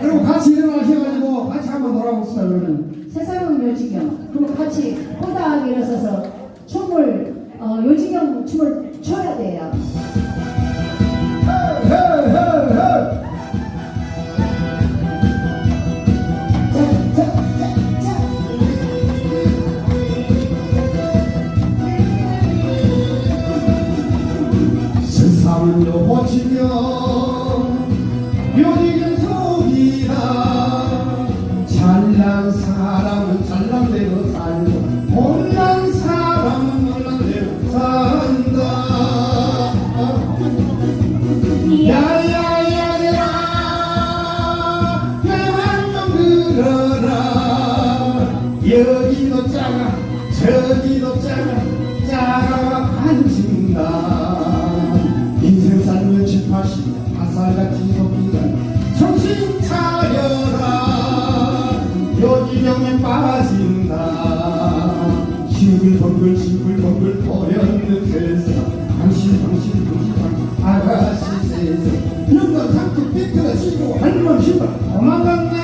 그리고 같이 일어나셔가지고 같이 한번 놀아봅시다 그러면. 세상은 요지경. 그리고 같이 호다하게 일어서서 춤을 어, 요지경 춤을 춰야 돼요. 세상을 여보치며 요 여기도 작아 저기도 작아 작아 반진다. 인생 살면 칠팔십 핫살같이 속이다. 정신 차려라. 요지경에 빠진다. 싱글벙글 싱글벙글 버렸는 세상 당신 당신 당신 아가씨 세상. 영감 상투 삐뚤어지고 할멈 신발 도망갔네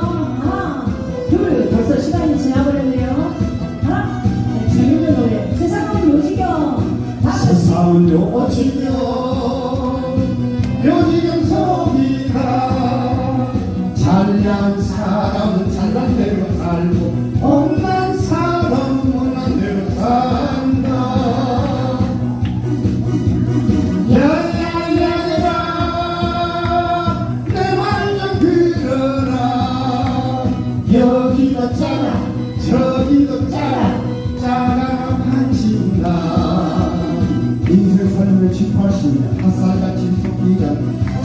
세상은 요 18시에 핫살같이 속기가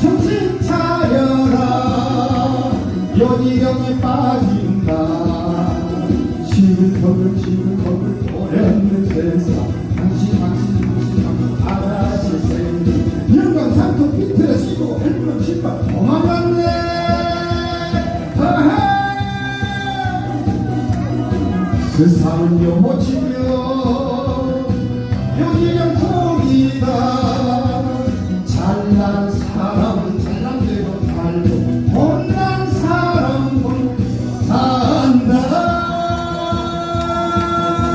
정신 차려라. 연희령에 빠진다. 세상. 당신 못치며 여기가